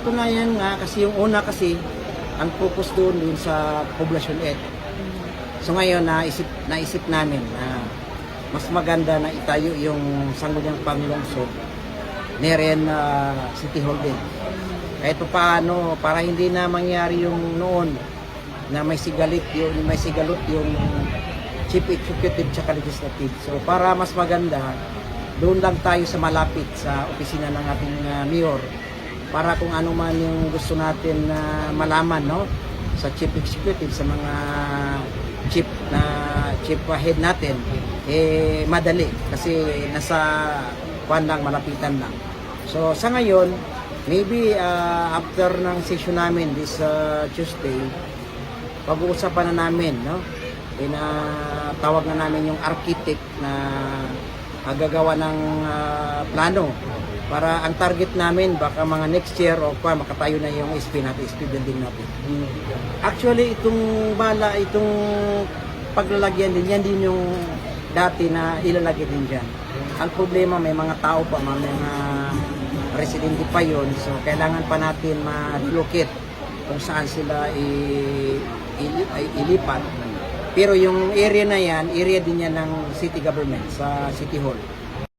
katunayan nga, kasi yung una kasi, ang focus doon dun sa poblasyon ed. So ngayon, naisip, naisip namin na mas maganda na itayo yung sangguniang panglungsod Neren uh, City Hall din. Kahit pa paano, para hindi na mangyari yung noon na may sigalit yung may sigalot yung chief executive tsaka legislative. So para mas maganda, doon lang tayo sa malapit sa opisina ng ating uh, mayor para kung ano man yung gusto natin na malaman no? Sa chief executive sa mga chief na chief head natin eh madali. Kasi nasa kwan lang malapitan lang. So sa ngayon maybe uh, after ng session namin this uh, Tuesday pag-uusapan na namin no? Ina tawag na namin yung architect na uh, gagawa ng uh, plano para ang target namin baka mga next year o pa makatayo na yung SP natin, SP building natin. Actually itong bala, itong paglalagyan din yan din yung dati na ilalagay din dyan. Ang problema may mga tao pa, may mga residente pa yon so kailangan pa natin ma-relocate kung saan sila i- i- ilipat. Pero yung area na yan, area din yan ng city government sa City Hall.